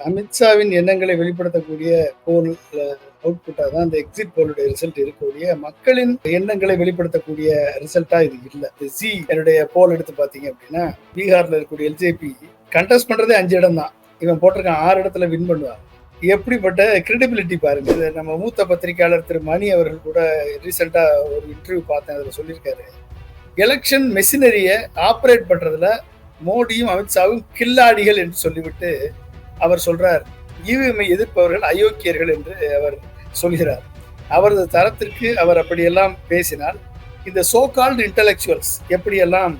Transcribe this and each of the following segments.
அமித்ஷாவின் எண்ணங்களை வெளிப்படுத்தக்கூடிய போல் அவுட்புட்டாக தான் அந்த எக்ஸிட் போலுடைய ரிசல்ட் இருக்கக்கூடிய மக்களின் எண்ணங்களை வெளிப்படுத்தக்கூடிய ரிசல்ட்டா இது இல்லை. ஜி என்னுடைய போல் எடுத்து பார்த்தீங்க அப்படின்னா பீகார்ல இருக்கக்கூடிய எல்ஜேபி கண்டெஸ்ட் பண்றதே அஞ்சு இடம் தான். இவன் போட்டிருக்கான் ஆறு இடத்துல வின் பண்ணுவான். எப்படிப்பட்ட கிரெடிபிலிட்டி பாருங்க. இது நம்ம மூத்த பத்திரிகையாளர் திரு மணி அவர்கள் கூட ரீசெண்டா ஒரு இன்டர்வியூ பார்த்தேன் அதில் சொல்லியிருக்காரு. எலெக்ஷன் மெஷினரியை ஆப்ரேட் பண்றதுல மோடியும் அமித்ஷாவும் கில்லாடிகள் என்று சொல்லிவிட்டு அவர் சொல்றார் இவிஎம்ஐ எதிர்ப்பவர்கள் அயோக்கியர்கள் என்று அவர் சொல்கிறார். அவரது தரத்திற்கு அவர் அப்படியெல்லாம் பேசினால் இந்த சோகால்டு இன்டலெக்சுவல்ஸ் எப்படியெல்லாம்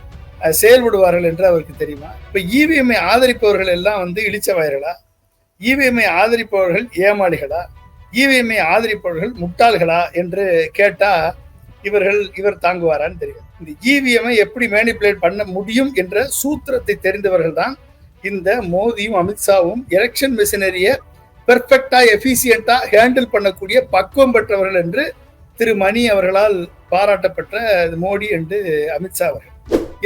செயல்படுவார்கள் என்று அவருக்கு தெரியுமா? இப்போ இவிஎம்ஐ ஆதரிப்பவர்கள் எல்லாம் வந்து இழிச்சவாயர்களா? இவிஎம்ஐ ஆதரிப்பவர்கள் ஏமாளிகளா? இவிஎம்ஐ ஆதரிப்பவர்கள் முட்டாள்களா? என்று கேட்டா இவர்கள் இவர் தாங்குவாரான்னு தெரியும். இந்த இவிஎம்ஐ எப்படி மேனிப்புலேட் பண்ண முடியும் என்ற சூத்திரத்தை தெரிந்தவர்கள் தான் இந்த மோதியும் அமித்ஷாவும் எலெக்ஷன் மிஷினரிய பெர்ஃபெக்டா எஃபிசியண்டா ஹேண்டில் பண்ணக்கூடிய பக்குவம் பெற்றவர்கள் என்று திரு மணி அவர்களால் பாராட்டப்பட்ட மோடி என்று அமித்ஷா அவர்கள்.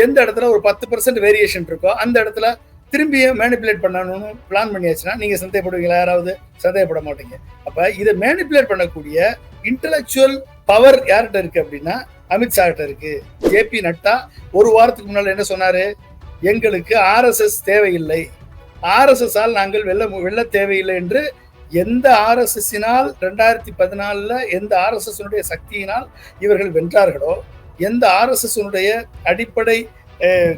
எந்த இடத்துல ஒரு பத்து பர்சன்ட் வேரியேஷன் இருக்கோ அந்த இடத்துல திரும்பியும் மேனிப்புலேட் பண்ணணும்னு பிளான் பண்ணியாச்சுன்னா நீங்க சந்தேகப்படுவீங்களா? யாராவது சந்தேகப்பட மாட்டீங்க. அப்ப இதை மேனிப்புலேட் பண்ணக்கூடிய இன்டலெக்சுவல் பவர் யார்கிட்ட இருக்கு அப்படின்னா அமித்ஷா கிட்ட இருக்கு. ஜே பி நட்டா ஒரு வாரத்துக்கு முன்னால என்ன சொன்னாரு? எங்களுக்கு ஆர்எஸ்எஸ் தேவையில்லை. ஆர்எஸ்எஸ்ஸால் நாங்கள் வெல்ல வெல்ல தேவையில்லை என்று எந்த ஆர்எஸ்எஸ்ஸினால் ரெண்டாயிரத்தி பதினாலில் எந்த ஆர்எஸ்எஸ்னுடைய சக்தியினால் இவர்கள் வென்றார்களோ எந்த ஆர்எஸ்எஸ்னுடைய அடிப்படை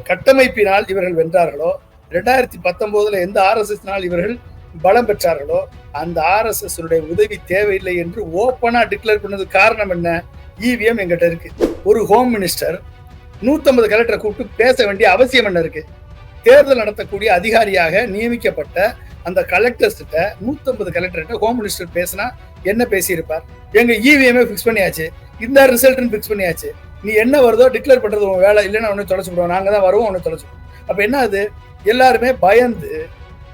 கட்டமைப்பினால் இவர்கள் வென்றார்களோ ரெண்டாயிரத்தி பத்தொம்போதில் எந்த ஆர்எஸ்எஸ்னால் இவர்கள் பலம் பெற்றார்களோ அந்த ஆர்எஸ்எஸ்னுடைய உதவி தேவையில்லை என்று ஓப்பனாக டிக்ளேர் பண்ணது காரணம் என்ன? இவிஎம் எங்கிட்ட இருக்கு. ஒரு ஹோம் மினிஸ்டர் நூத்தம்பது கலெக்டரை கூப்பிட்டு பேச வேண்டிய அவசியம் என்ன இருக்கு? தேர்தல் நடத்தக்கூடிய அதிகாரியாக நியமிக்கப்பட்ட அந்த கலெக்டர்ஸ் கிட்ட நூத்தம்பது கலெக்டர்கிட்ட ஹோம் மினிஸ்டர் பேசினா என்ன பேசியிருப்பார்? எங்க இவிஎம்ஏ ஃபிக்ஸ் பண்ணியாச்சு. இந்த ரிசல்ட்னு ஃபிக்ஸ் பண்ணியாச்சு. நீ என்ன வருதோ டிக்ளேர் பண்றது உன் வேலை. இல்லைன்னா உன்னை தொலைச்சு விடுவோம். நாங்க தான் வருவோம் உன்னை தொலைச்சு அப்ப என்ன அது? எல்லாருமே பயந்து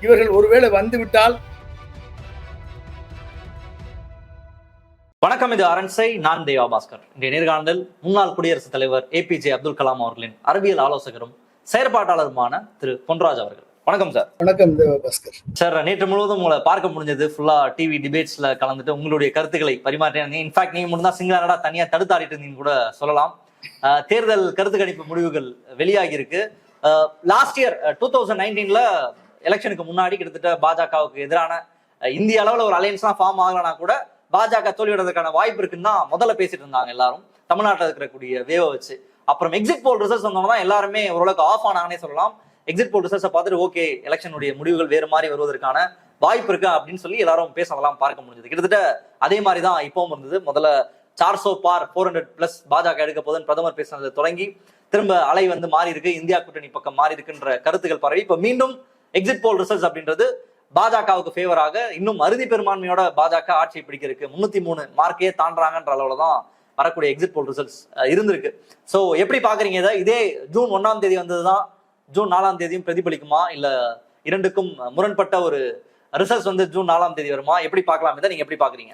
இவர்கள் ஒருவேளை வந்து வணக்கம் இது அரண்சை. நான் தேவா பாஸ்கர். இன்றைய நேர்காணலில் முன்னாள் குடியரசுத் தலைவர் ஏபிஜே அப்துல் கலாம் அவர்களின் அறிவியல் ஆலோசகரும் செயற்பாட்டாளருமான திரு பொன்ராஜ் அவர்கள். வணக்கம் சார். வணக்கம் தேவா பாஸ்கர். சார் நேற்று முழுவதும் உங்களை பார்க்க முடிஞ்சது ஃபுல்லா டிவி டிபேட்ஸ்ல கலந்துட்டு உங்களுடைய கருத்துக்களை பரிமாற்றினாங்க இன்ஃபேக்ட் நீங்க மட்டும் தான் சிங்களா தனியா தடுத்தாடிட்டு இருந்தீங்க கூட சொல்லலாம். தேர்தல் கருத்து கணிப்பு முடிவுகள் வெளியாகி இருக்கு லாஸ்ட் இயர் டூ தௌசண்ட் நைன்டீன்ல எலெக்ஷனுக்கு முன்னாடி கிட்டத்தட்ட பாஜகவுக்கு எதிரான இந்திய அளவில் ஒரு அலையன்ஸ்லாம் ஃபார்ம் ஆகலனா கூட பாஜக தோல்வியடைறதுக்கான வாய்ப்பு இருக்குன்னு தான் முதல்ல பேசிட்டு இருந்தாங்க எல்லாரும். தமிழ்நாட்டில் இருக்கக்கூடிய வேவை வச்சு. அப்புறம் எக்ஸிட் போல் ரிசல்ட்ஸ் வந்தோம்னா எல்லாருமே ஓரளவுக்கு ஆஃப் ஆனாங்கன்னே சொல்லலாம். எக்ஸிட் போல் ரிசல்ட்ஸை பார்த்துட்டு ஓகே எலெக்ஷனுடைய முடிவுகள் வேறு மாதிரி வருவதற்கான வாய்ப்பு இருக்கு அப்படின்னு சொல்லி எல்லாரும் பேசலாம் பார்க்க முடிஞ்சது. கிட்டத்தட்ட அதே மாதிரி தான் இப்பவும் இருந்தது. முதல்ல சார்சோ பார் ஃபோர் ஹண்ட்ரட் பிளஸ் பாஜக எடுக்க போதுன்னு பிரதமர் பேசினதை தொடங்கி திரும்ப அலை வந்து மாறி இருக்கு இந்தியா கூட்டணி பக்கம் மாறி இருக்குன்ற கருத்துக்கள் பரவி. இப்ப மீண்டும் எக்ஸிட் போல் ரிசல்ட்ஸ் அப்படின்றது பாஜகவுக்கு ஃபேவராக இன்னும் அறுதி பெரும்பான்மையோட பாஜக ஆட்சியை பிடிக்கிறதுக்கு முன்னூத்தி மூணு மார்க்கே தாண்டாங்கன்ற அளவுல தான் வரக்கூடிய எக்ஸிட் போல் ரிசல்ட்ஸ் இருந்திருக்கு. ஸோ எப்படி பாக்குறீங்க இதை? இதே ஜூன் ஒன்னாம் தேதி வந்ததுதான் ஜூன் நாலாம் தேதியும் பிரதிபலிக்குமா? இல்ல இரண்டுக்கும் முரண்பட்ட ஒரு ரிசல்ட்ஸ் வந்து ஜூன் நாலாம் தேதி வருமா? எப்படி பார்க்கலாம்? இதை நீங்க எப்படி பாக்குறீங்க?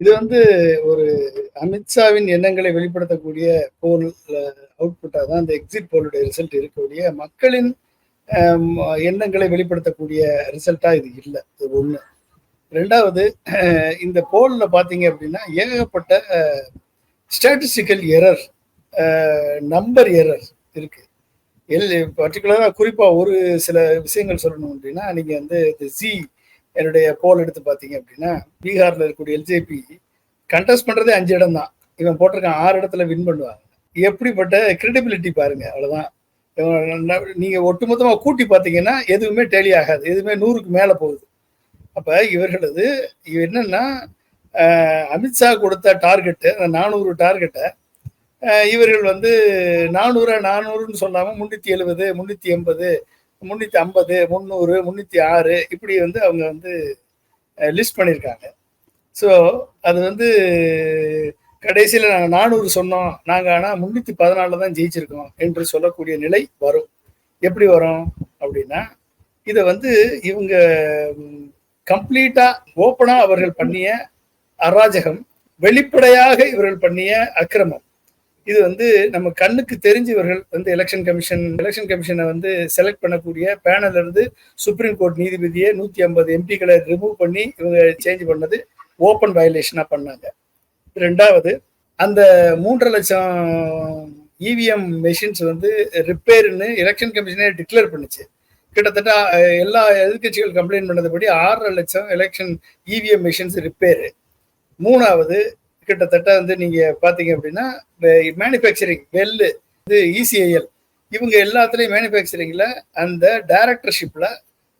இது வந்து ஒரு அமித்ஷாவின் எண்ணங்களை வெளிப்படுத்தக்கூடிய போல் அவுட்புட்டாக தான் அந்த எக்ஸிட் போலுடைய ரிசல்ட் இருக்கக்கூடிய மக்களின் எண்ணங்களை வெளிப்படுத்தக்கூடிய ரிசல்ட்டா இது இல்லை. இது ஒண்ணு. ரெண்டாவது இந்த போல்ல பாத்தீங்க அப்படின்னா ஏகப்பட்ட ஸ்டாட்டிஸ்டிக்கல் எரர் நம்பர் எரர் இருக்கு. எல் பர்டிகுலராக குறிப்பாக ஒரு சில விஷயங்கள் சொல்லணும் அப்படின்னா நீங்கள் வந்து இந்த ஜி என்னுடைய போல் எடுத்து பார்த்தீங்க அப்படின்னா பீகாரில் இருக்கக்கூடிய எல்ஜேபி கண்டெஸ்ட் பண்றதே அஞ்சு இடம் தான் இவன் போட்டிருக்கான் ஆறு இடத்துல வின் பண்ணுவாங்க. எப்படிப்பட்ட கிரெடிபிலிட்டி பாருங்க அவ்வளோதான் நீங்கள் ஒட்டுமொத்தமாக கூட்டி பார்த்தீங்கன்னா எதுவுமே டேலி ஆகாது. எதுவுமே நூறுக்கு மேலே போகுது. அப்போ இவர்களது என்னென்னா அமித்ஷா கொடுத்த டார்கெட்டு அந்த நானூறு டார்கெட்டை இவர்கள் வந்து நானூறு நானூறுன்னு சொல்லாமல் முந்நூற்றி எழுபது முந்நூற்றி எண்பது முந்நூற்றி ஐம்பது முந்நூறு முந்நூற்றி ஆறு இப்படி வந்து அவங்க வந்து லிஸ்ட் பண்ணியிருக்காங்க. ஸோ அது வந்து கடைசியில் நாங்கள் நானூறு சொன்னோம். நாங்கள் ஆனால் முன்னூற்றி பதினாலில் தான் ஜெயிச்சிருக்கோம் என்று சொல்லக்கூடிய நிலை வரும். எப்படி வரும்? அப்படின்னா இதை வந்து இவங்க கம்ப்ளீட்டாக ஓப்பனாக அவர்கள் பண்ணிய அராஜகம் வெளிப்படையாக இவர்கள் பண்ணிய அக்கிரமம். இது வந்து நம்ம கண்ணுக்கு தெரிஞ்சவர்கள் வந்து எலெக்ஷன் கமிஷன் எலெக்ஷன் கமிஷனை வந்து செலக்ட் பண்ணக்கூடிய பேனல்ல இருந்து சுப்ரீம் கோர்ட் நீதிபதியை நூற்றி ஐம்பது எம்பிக்களை ரிமூவ் பண்ணி இவங்க சேஞ்ச் பண்ணது ஓப்பன் வயலேஷனாக பண்ணாங்க. ரெண்டாவது அந்த மூன்றரை லட்சம் இவிஎம் மெஷின்ஸ் வந்து ரிப்பேர்னு எலெக்ஷன் கமிஷனே டிக்ளேர் பண்ணுச்சு. கிட்டத்தட்ட எல்லா எதிர்கட்சிகள் கம்ப்ளைண்ட் பண்ணதுபடி ஆறரை லட்சம் எலெக்ஷன் இவிஎம் மிஷின்ஸ் ரிப்பேரு மூணாவது கிட்டத்தட்ட வந்து நீங்கள் பார்த்தீங்க அப்படின்னா மேனுஃபேக்சரிங் வெல்லு இது இசிஐஎல் இவங்க எல்லாத்துலேயும் மேனுஃபேக்சரிங்கில் அந்த டைரக்டர்ஷிப்பில்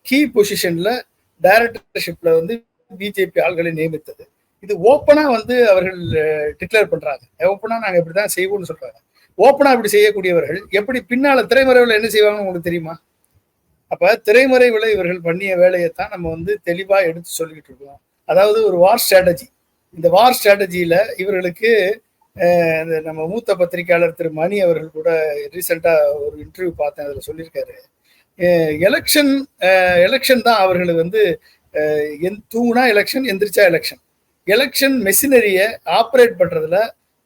கீ பொசிஷனில் டைரக்டர்ஷிப்பில் வந்து பிஜேபி ஆள்களை நியமித்தது. இது ஓப்பனா வந்து அவர்கள் டிக்ளேர் பண்றாங்க. ஓப்பனா நாங்க இப்படிதான் செய்வோம்னு சொல்றாங்க. ஓப்பனா இப்படி செய்யக்கூடியவர்கள் எப்படி பின்னால திரைமறைவில் என்ன செய்வாங்கன்னு உங்களுக்கு தெரியுமா? அப்ப திரைமறைவில் இவர்கள் பண்ணிய வேலையை தான் நம்ம வந்து தெளிவா எடுத்து சொல்லிக்கிட்டு இருக்கோம். அதாவது ஒரு வார் ஸ்ட்ராட்டஜி இந்த வார் ஸ்ட்ராட்டஜியில இவர்களுக்கு இந்த நம்ம மூத்த பத்திரிகையாளர் திரு மணி அவர்கள் கூட ரீசெண்டா ஒரு இன்டர்வியூ பார்த்தேன் அதுல சொல்லியிருக்காரு. எலெக்ஷன் எலெக்ஷன் தான் அவர்களுக்கு வந்து எந் தூங்குனா எலெக்ஷன் எந்திரிச்சா எலெக்ஷன் எலெக்ஷன் மெஷினரியை ஆப்ரேட் பண்றதுல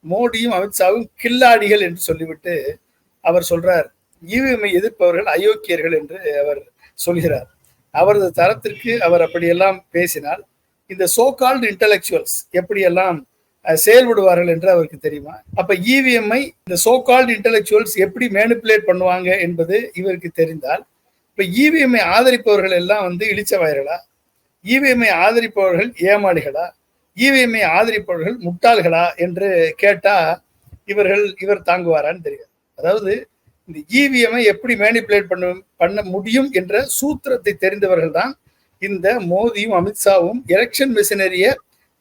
மோடியும் அமித்ஷாவும் கில்லாடிகள் என்று சொல்லிவிட்டு அவர் சொல்றார் ஈவிஎம்ஐ எதிர்ப்பவர்கள் அயோக்கியர்கள் என்று அவர் சொல்கிறார். அவரது தரத்திற்கு அவர் அப்படியெல்லாம் பேசினால் இந்த சோ கால்டு இன்டலெக்சுவல்ஸ் எப்படியெல்லாம் செயல்படுவார்கள் என்று அவருக்கு தெரியுமா? அப்ப இவிஎம்ஐ இந்த சோ கால்டு இன்டலெக்சுவல்ஸ் எப்படி மேனிப்புலேட் பண்ணுவாங்க என்பது இவருக்கு தெரிந்தால் இப்ப இவிஎம்ஐ ஆதரிப்பவர்கள் எல்லாம் வந்து இழிச்சவாயர்களா இவிஎம்ஐ ஆதரிப்பவர்கள் ஏமாளிகளா? இவிஎம்ஐ ஆதரிப்பவர்கள் முட்டாள்களா என்று கேட்டா இவர்கள் இவர் தாங்குவாரான்னு தெரியாது. அதாவது இந்த இவிஎம்ஐ எப்படி மேனிப்புலேட் பண்ண பண்ண முடியும் என்ற சூத்திரத்தை தெரிந்தவர்கள் தான் இந்த மோடியும் அமித்ஷாவும் எலெக்ஷன் மிஷினரியை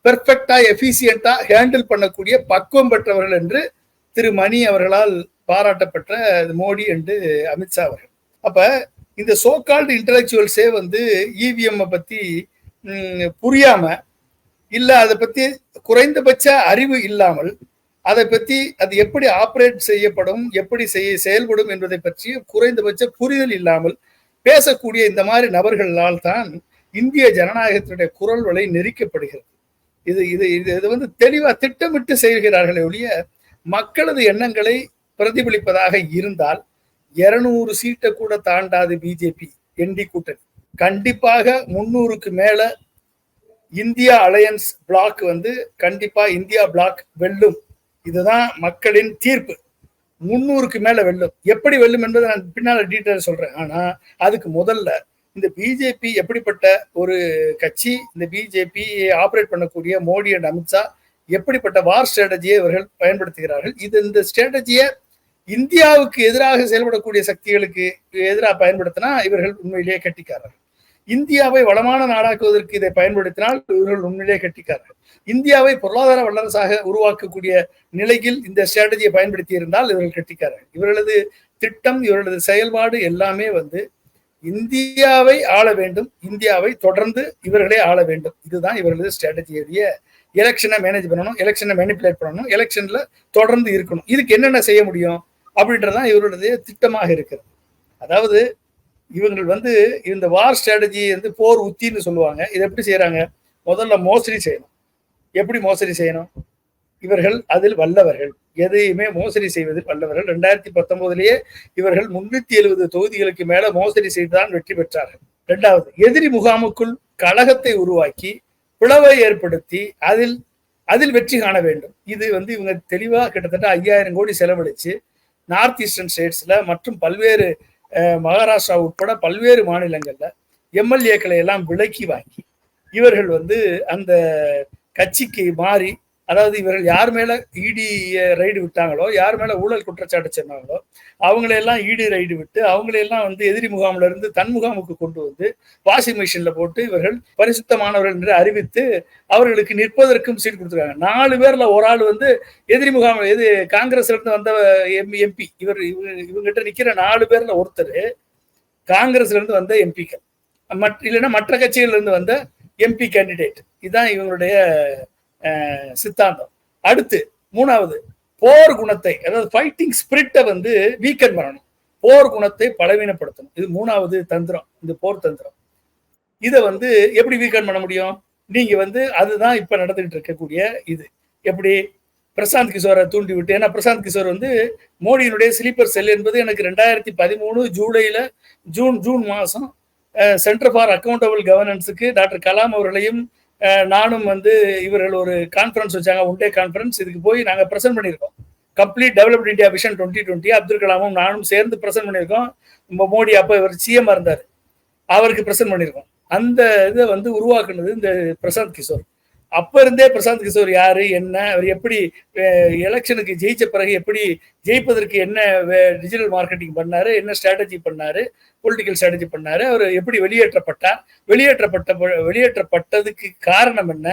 பெர்ஃபெக்டா எஃபிசியண்டா ஹேண்டில் பண்ணக்கூடிய பக்குவம் பெற்றவர்கள் என்று திரு மணி அவர்களால் பாராட்டப்பட்ட மோடி என்று அமித்ஷா அவர்கள். அப்ப இந்த சோகால்டு இன்டலெக்சுவல்ஸே வந்து இவிஎம் பத்தி புரியாம இல்ல அதை பத்தி குறைந்தபட்ச அறிவு இல்லாமல் அதை பத்தி அது எப்படி ஆப்ரேட் செய்யப்படும் எப்படி செய்ய செயல்படும் என்பதை பற்றி குறைந்தபட்ச புரிதல் இல்லாமல் பேசக்கூடிய இந்த மாதிரி நபர்களால் தான் இந்திய ஜனநாயகத்தினுடைய குரல் வலை நெரிக்கப்படுகிறது. இது இது இது இது வந்து தெளிவா திட்டமிட்டு செய்கிறார்களே ஒழிய மக்களது எண்ணங்களை பிரதிபலிப்பதாக இருந்தால் இருநூறு சீட்டை கூட தாண்டாது பிஜேபி என்டி கூட்டணி. கண்டிப்பாக முன்னூறுக்கு மேல இந்தியா அலையன்ஸ் பிளாக் வந்து கண்டிப்பா இந்தியா பிளாக் வெல்லும். இதுதான் மக்களின் தீர்ப்பு. முன்னூறுக்கு மேல வெல்லும். எப்படி வெல்லும் என்பதை நான் பின்னால டீட்டெயில் சொல்றேன். ஆனா அதுக்கு முதல்ல இந்த பிஜேபி எப்படிப்பட்ட ஒரு கட்சி இந்த பிஜேபி ஆபரேட் பண்ணக்கூடிய மோடி அண்ட் அமித்ஷா எப்படிப்பட்ட வார் ஸ்ட்ராட்டஜியை இவர்கள் பயன்படுத்துகிறார்கள்? இது இந்த ஸ்ட்ராட்டஜியை இந்தியாவுக்கு எதிராக செயல்படக்கூடிய சக்திகளுக்கு எதிராக பயன்படுத்தினா இவர்கள் உண்மையிலேயே கட்டிக்காரர்கள். இந்தியாவை வளமான நாடாக்குவதற்கு இதை பயன்படுத்தினால் இவர்கள் உண்மையிலே கட்டிக்காரர்கள் இந்தியாவை பொருளாதார வல்லரசாக உருவாக்கக்கூடிய நிலையில் இந்த ஸ்ட்ராட்டஜியை பயன்படுத்தி இருந்தால் இவர்கள் கட்டிக்காரர்கள் இவர்களது திட்டம் இவர்களது செயல்பாடு எல்லாமே வந்து இந்தியாவை ஆள வேண்டும் இந்தியாவை தொடர்ந்து இவர்களே ஆள வேண்டும். இதுதான் இவர்களது ஸ்ட்ராட்டஜியுடைய எலெக்ஷனை மேனேஜ் பண்ணணும் எலெக்ஷனை மேனிப்புலேட் பண்ணணும் எலெக்ஷன்ல தொடர்ந்து இருக்கணும். இதுக்கு என்னென்ன செய்ய முடியும் அப்படின்றதான் இவருடைய திட்டமாக இருக்கிறது. அதாவது இவங்கள் வந்து இந்த வார் ஸ்ட்ராட்டஜி வந்து போர் உத்தின்னு சொல்லுவாங்க. இதை எப்படி செய்யறாங்க முதல்ல மோசடி செய்யணும். எப்படி மோசடி செய்யணும்? இவர்கள் அதில் வல்லவர்கள். எதையுமே மோசடி செய்வதில் வல்லவர்கள். ரெண்டாயிரத்தி பத்தொன்பதுலேயே இவர்கள் முன்னூத்தி எழுபது தொகுதிகளுக்கு மேல மோசடி செய்துதான் வெற்றி பெற்றார்கள். ரெண்டாவது எதிரி முகாமுக்குள் கழகத்தை உருவாக்கி பிளவை ஏற்படுத்தி அதில் அதில் வெற்றி காண வேண்டும். இது வந்து இவங்க தெளிவா கிட்டத்தட்ட ஐயாயிரம் கோடி செலவழிச்சு நார்த் ஈஸ்டர்ன் ஸ்டேட்ஸ்ல மற்றும் பல்வேறு மகாராஷ்டிரா உட்பட பல்வேறு மாநிலங்கள்ல எம்எல்ஏக்களை எல்லாம் விலக்கி வாங்கி இவர்கள் வந்து அந்த கட்சிக்கு மாறி அதாவது இவர்கள் யார் மேல இடி ரைடு விட்டாங்களோ யார் மேல ஊழல் குற்றச்சாட்டு சொன்னாங்களோ அவங்களையெல்லாம் இடி ரைடு விட்டு அவங்களையெல்லாம் வந்து எதிரி முகாம்ல இருந்து தன் முகாமுக்கு கொண்டு வந்து வாஷிங் மிஷின்ல போட்டு இவர்கள் பரிசுத்தமானவர்கள் என்று அறிவித்து அவர்களுக்கு நிற்பதற்கும் சீட் கொடுத்துருக்காங்க. நாலு பேர்ல ஒரு ஆள் வந்து எதிரி முகாம் எது காங்கிரஸ்ல இருந்து வந்த எம்பி இவர் இவங்க இவங்ககிட்ட நிக்கிற நாலு பேர்ல ஒருத்தர் காங்கிரஸ்ல இருந்து வந்த எம்பிக்கள் மற்ற இல்லைன்னா மற்ற கட்சிகள்ல இருந்து வந்த எம்பி கேண்டிடேட் இதுதான் இவங்களுடைய சித்தாந்தம். அடுத்து மூணாவது போர் குணத்தை அதாவது ஃபைட்டிங் ஸ்பிரிட்டை வந்து வீக்கன் பண்ணணும். போர் குணத்தை பலவீனப்படுத்தணும். இது மூணாவது தந்திரம் இந்த போர் தந்திரம். இதை வந்து எப்படி வீக்கன் பண்ண முடியும்? நீங்க வந்து அதுதான் இப்ப நடந்துகிட்டு இருக்கக்கூடிய இது. எப்படி? பிரசாந்த் கிஷோரை தூண்டி விட்டு ஏன்னா பிரசாந்த் கிஷோர் வந்து மோடியினுடைய ஸ்லீப்பர் செல் என்பது எனக்கு ரெண்டாயிரத்தி பதிமூணு ஜூலையில் ஜூன் ஜூன் மாதம் சென்டர் ஃபார் அக்கௌண்டபிள் கவர்னன்ஸுக்கு டாக்டர் கலாம் அவர்களையும் நானும் வந்து இவர்கள் ஒரு கான்ஃபரன்ஸ் வச்சாங்க ஒன் டே கான்ஃபரன்ஸ் இதுக்கு போய் நாங்கள் ப்ரெசென்ட் பண்ணியிருக்கோம். Complete developed India vision twenty twenty Abdul கலாமும் நானும் சேர்ந்து ப்ரெசென்ட் பண்ணியிருக்கோம். நம்ம மோடி அப்போ இவர் சிஎம் இருந்தார். அவருக்கு ப்ரெசென்ட் பண்ணியிருக்கோம். அந்த இதை வந்து உருவாக்குனது இந்த பிரசாந்த் கிஷோர். அப்ப இருந்தே பிரசாந்த் கிஷோர் யாரு என்ன அவர் எப்படி எலெக்ஷனுக்கு ஜெயிச்ச பிறகு எப்படி ஜெயிப்பதற்கு என்ன டிஜிட்டல் மார்க்கெட்டிங் பண்ணாரு என்ன ஸ்ட்ராட்டஜி பண்ணாரு பொலிட்டிக்கல் ஸ்ட்ராட்டஜி பண்ணாரு அவர் எப்படி வெளியேற்றப்பட்டார் வெளியேற்றப்பட்ட வெளியேற்றப்பட்டதுக்கு காரணம் என்ன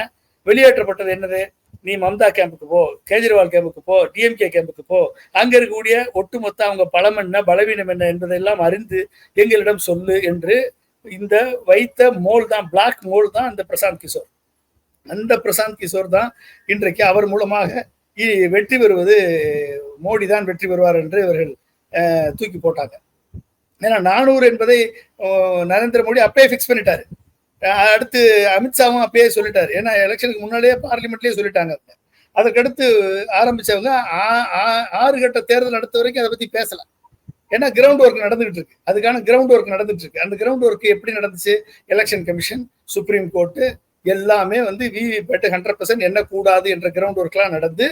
வெளியேற்றப்பட்டது என்னது? நீ மம்தா கேம்புக்கு போ கேஜ்ரிவால் கேம்புக்கு போ டிஎம்கே கேம்புக்கு போ அங்க இருக்கக்கூடிய ஒட்டுமொத்த அவங்க பலம் என்ன பலவீனம் என்ன என்பதெல்லாம் அறிந்து எங்களிடம் சொல்லு என்று இந்த வைத்த மோல் தான் பிளாக் மோல் தான் இந்த பிரசாந்த் கிஷோர். அந்த பிரசாந்த் கிஷோர் தான் இன்றைக்கு அவர் மூலமாக இ- வெற்றி பெறுவது மோடி தான் வெற்றி பெறுவார் என்று இவர்கள் தூக்கி போட்டாங்க. ஏன்னா நானூறு என்பதை நரேந்திர மோடி அப்பயே ஃபிக்ஸ் பண்ணிட்டாரு. அடுத்து அமித்ஷாவும் அப்பயே சொல்லிட்டாரு. ஏன்னா எலெக்ஷனுக்கு முன்னாடியே பார்லிமெண்ட்லேயே சொல்லிட்டாங்க அதற்கடுத்து ஆரம்பிச்சவங்க ஆ- ஆ- ஆறு கட்ட தேர்தல் நடத்த வரைக்கும் அதை பத்தி பேசலாம் ஏன்னா கிரவுண்ட் ஒர்க் நடந்துகிட்டு இருக்கு. அதுக்கான கிரவுண்ட் ஒர்க் நடந்துட்டு இருக்கு. அந்த கிரவுண்ட் ஒர்க் எப்படி நடந்துச்சு? எலெக்ஷன் கமிஷன் சுப்ரீம் கோர்ட்டு எல்லாமே வந்து விவிபேட் ஹண்ட்ரட் பர்சன்ட் எண்ணக்கூடாது என்ற கிரவுண்ட் ஒர்க்லாம் நடந்து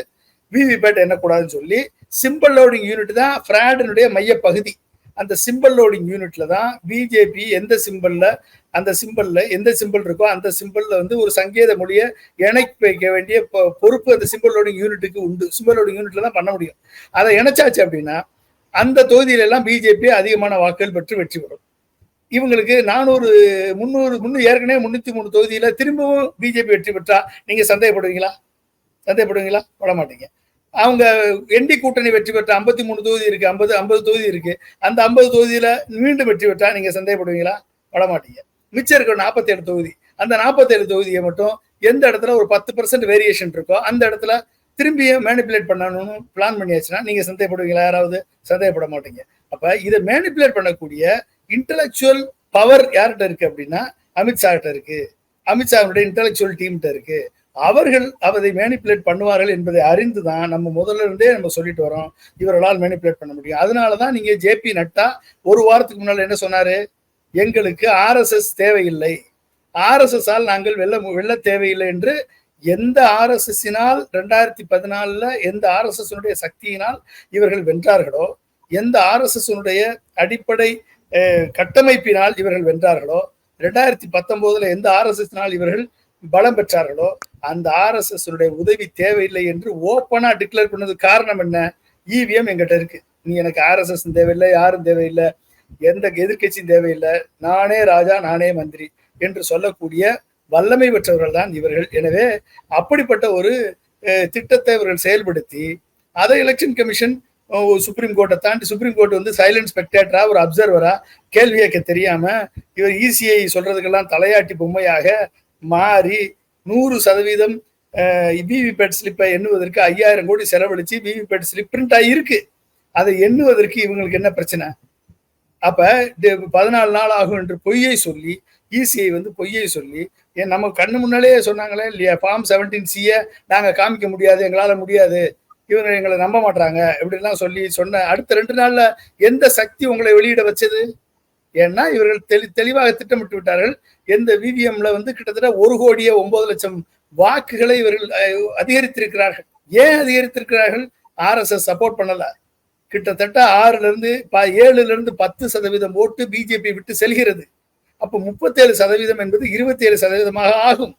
விவிபேட் எண்ணக்கூடாதுன்னு சொல்லி சிம்பிள் லோடிங் யூனிட் தான் ஃப்ராடினுடைய மைய பகுதி அந்த சிம்பிள் லோடிங் யூனிட்ல தான் பிஜேபி எந்த சிம்பிள்ல அந்த சிம்பிள்ல எந்த சிம்பிள் இருக்கோ அந்த சிம்பிள்ல வந்து ஒரு சங்கேத மொழியை இணைக்க வைக்க வேண்டிய பொ- பொறுப்பு அந்த சிம்பிள் லோடிங் யூனிட்டுக்கு உண்டு. சிம்பிள் லோடிங் யூனிட்ல தான் பண்ண முடியும். அதை இணைச்சாச்சு அப்படின்னா அந்த தொகுதியில எல்லாம் பிஜேபி அதிகமான வாக்குகள் பெற்று வெற்றி பெறும். இவங்களுக்கு நானூறு முந்நூறு முன்னூறு ஏற்கனவே முன்னூத்தி மூணு தொகுதியில திரும்பவும் பிஜேபி வெற்றி பெற்றா நீங்க சந்தேகப்படுவீங்களா? சந்தேகப்படுவீங்களா? பட மாட்டீங்க அவங்க என்டி கூட்டணி வெற்றி பெற்ற ஐம்பத்தி மூணு தொகுதி இருக்கு ஐம்பது ஐம்பது தொகுதி இருக்கு. அந்த ஐம்பது தொகுதியில மீண்டும் வெற்றி பெற்றா நீங்க சந்தேகப்படுவீங்களா? பட மாட்டீங்க மிச்சம் இருக்கிற நாற்பத்தேழு தொகுதி அந்த நாற்பத்தேழு தொகுதியை மட்டும் எந்த இடத்துல ஒரு பத்து பர்சன்ட் வேரியேஷன் இருக்கோ அந்த இடத்துல திரும்பியும் மேனிப்புலேட் பண்ணணும்னு பிளான் பண்ணியாச்சுன்னா நீங்க சந்தேகப்படுவீங்களா? யாராவது சந்தேகப்பட மாட்டீங்க. அப்ப இதை மேனிப்புலேட் பண்ணக்கூடிய இன்டலெக்சுவல் பவர் யார்கிட்ட இருக்கு அப்படின்னா அமித்ஷா கிட்ட இருக்கு. அமித்ஷாவுடைய இன்டலெக்சுவல் டீம்கிட்ட இருக்கு. அவர்கள் அதை மேனிப்புலேட் பண்ணுவார்கள் என்பதை அறிந்து தான் நம்ம முதல்ல இருந்தே நம்ம சொல்லிட்டு வரோம். இவர்களால் மேனிப்புலேட் பண்ண முடியும். அதனால தான் நீங்க ஜேபி நட்டா ஒரு வாரத்துக்கு முன்னால என்ன சொன்னாரு? எங்களுக்கு ஆர்எஸ்எஸ் தேவையில்லை. ஆர்எஸ்எஸ்ஸால் நாங்கள் வெல்ல வெல்ல தேவையில்லை என்று எந்த ஆர்எஸ்எஸ்ஸினால் ரெண்டாயிரத்தி பதினாலுல எந்த ஆர்எஸ்எஸ்னுடைய சக்தியினால் இவர்கள் வென்றார்களோ எந்த ஆர்எஸ்எஸ்னுடைய அடிப்படை கட்டமைப்பினால் இவர்கள் வென்றார்களோ? ரெண்டாயிரத்தி பத்தொன்பதுல எந்த ஆர்எஸ்எஸ்னால் இவர்கள் பலம் பெற்றார்களோ? அந்த ஆர்எஸ்எஸ் உதவி தேவையில்லை என்று ஓப்பனா டிக்ளேர் பண்ணது காரணம் என்ன? இவிஎம் எங்கிட்ட இருக்கு. நீ எனக்கு ஆர்எஸ்எஸ் தேவையில்லை யாரும் தேவையில்லை எந்த எதிர்க்கட்சியும் தேவையில்லை நானே ராஜா நானே மந்திரி என்று சொல்லக்கூடிய வல்லமை பெற்றவர்கள் தான் இவர்கள். எனவே அப்படிப்பட்ட ஒரு திட்டத்தை இவர்கள் செயல்படுத்தி அதை எலெக்ஷன் கமிஷன் சுப்ரீம் கோர்ட்டை தாண்டி சுப்ரீம் கோர்ட் வந்து சைலண்ட் ஸ்பெக்டேட்டரா ஒரு அப்சர்வரா கேள்வி கேட்க தெரியாம இவர் இசிஐ சொல்றதுக்கெல்லாம் தலையாட்டி பொம்மையாக மாறி நூறு சதவீதம் விவிபேட் ஸ்லிப்பை எண்ணுவதற்கு ஐயாயிரம் கோடி செலவழிச்சு விவிபேட் ஸ்லிப் பிரிண்ட் ஆகியிருக்கு அதை எண்ணுவதற்கு இவங்களுக்கு என்ன பிரச்சனை? அப்ப பதினாலு நாள் ஆகும் என்று பொய்யை சொல்லி இசிஐ வந்து பொய்யை சொல்லி ஏன் நம்ம கண்ணு முன்னாலே சொன்னாங்களே இல்லையா? ஃபார்ம் செவன்டீன் சியை நாங்க காமிக்க முடியாது எங்களால முடியாது. இவங்க எங்களை நம்ப மாட்டாங்க இப்படிலாம் சொல்லி சொன்ன அடுத்த ரெண்டு நாள்ல எந்த சக்தி உங்களை வெளியிட வச்சது? ஏன்னா இவர்கள் தெளி தெளிவாக திட்டமிட்டு விட்டார்கள். எந்த விவிஎம்ல வந்து கிட்டத்தட்ட ஒரு கோடியே ஒன்பது லட்சம் வாக்குகளை இவர்கள் அதிகரித்திருக்கிறார்கள். ஏன் அதிகரித்திருக்கிறார்கள்? ஆர்எஸ்எஸ் சப்போர்ட் பண்ணல. கிட்டத்தட்ட ஆறுல இருந்து ப- ஏழுல இருந்து பத்து சதவீதம் ஓட்டு பிஜேபி விட்டு செல்கிறது. அப்ப முப்பத்தேழு சதவீதம் என்பது இருபத்தி ஏழு சதவீதமாக ஆகும்.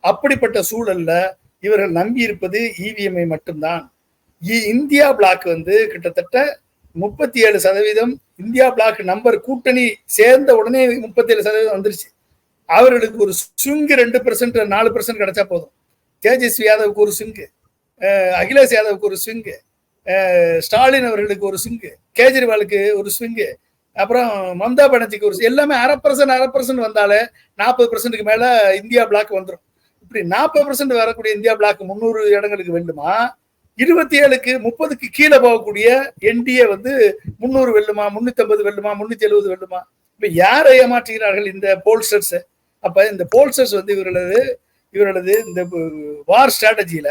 அப்படிப்பட்ட சூழல்ல இவர்கள் நம்பி இருப்பது இவிஎம்ஐ மட்டும்தான். இந்தியா பிளாக் வந்து கிட்டத்தட்ட முப்பத்தி ஏழு சதவீதம் இந்தியா பிளாக் நம்பர் கூட்டணி சேர்ந்த உடனே முப்பத்தி ஏழு சதவீதம் வந்துருச்சு. அவர்களுக்கு ஒரு சுங்கு ரெண்டு பர்சன்ட் நாலு பர்சன்ட் கிடைச்சா போதும். தேஜஸ்வி யாதவுக்கு ஒரு சுங்கு அகிலேஷ் யாதவுக்கு ஒரு சுங்கு ஸ்டாலின் அவர்களுக்கு ஒரு சுங்கு கேஜ்ரிவாலுக்கு ஒரு சுங்கு அப்புறம் மம்தா பானர்ஜிக்கு ஒரு எல்லாமே அரை பர்சன்ட் அரை பர்சன்ட் வந்தாலே நாற்பது பர்சன்ட்டுக்கு மேலே இந்தியா பிளாக் வந்துடும் இப்படி நாற்பது பர்சன்ட் வரக்கூடிய இந்தியா பிளாக் முந்நூறு இடங்களுக்கு வேண்டுமா? இருபத்தி ஏழுக்கு முப்பதுக்கு கீழே போகக்கூடிய என்டிஏ வந்து முந்நூறு வெல்லுமா முன்னூத்தி ஐம்பது வெல்லுமா முன்னூத்தி எழுபது வெல்லுமா? இப்ப யாரை ஏமாற்றுகிறார்கள் இந்த போல்ஸ்டர்ஸ் அப்ப இந்த போல்ஸ்டர்ஸ் வந்து இவர்களது இவர்களது இந்த வார் ஸ்ட்ராட்டஜியில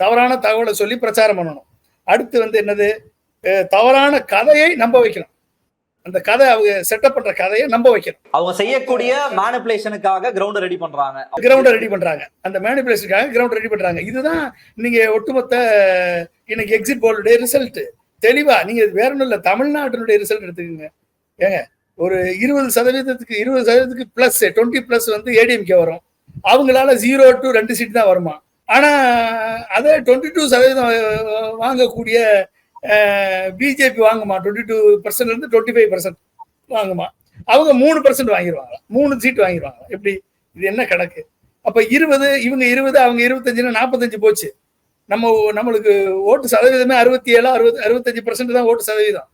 தவறான தகவலை சொல்லி பிரச்சாரம் பண்ணணும். அடுத்து வந்து என்னது? தவறான கதையை நம்ப வைக்கணும். அந்த கதை அவங்க செட்டப் பண்ற கதையை நம்ப வைக்கணும். அவங்க செய்யக்கூடிய மேனிபுலேஷனுக்காக கிரவுண்ட் ரெடி பண்றாங்க. கிரவுண்டை ரெடி பண்றாங்க. அந்த மேனிபுலேஷனுக்காக கிரவுண்ட் ரெடி பண்றாங்க. இதுதான் நீங்க ஒட்டுமொத்த இன்னைக்கு எக்ஸிட் போலுடைய ரிசல்ட் தெளிவா நீங்க வேற ஒன்றும் இல்ல தமிழ்நாட்டினுடைய ரிசல்ட் எடுத்துக்கோங்க. ஏங்க ஒரு இருபது சதவீதத்துக்கு இருபது சதவீதத்துக்கு பிளஸ் டுவெண்ட்டி பிளஸ் வந்து ஏடிஎம்கே வரும். அவங்களால ஜீரோ டு ரெண்டு சீட் தான் வருமா? ஆனா அதே டுவெண்ட்டி டூ சதவீதம் வாங்கக்கூடிய பிஜேபி வாங்குமா? டுவெண்ட்டி டூ பர்சன்ட்லேருந்து டுவெண்ட்டி ஃபைவ் பர்சன்ட் வாங்குமா? அவங்க மூணு பர்சன்ட் வாங்கிடுவாங்களா மூணு சீட் வாங்கிடுவாங்களா எப்படி? இது என்ன கணக்கு? அப்ப இருபது இவங்க இருபது அவங்க இருபத்தஞ்சுன்னா நாற்பத்தஞ்சு போச்சு. நம்ம நம்மளுக்கு ஓட்டு சதவீதமே அறுபத்தி ஏழு அறுபது அறுபத்தஞ்சு பர்சன்ட் தான் ஓட்டு சதவீதம்.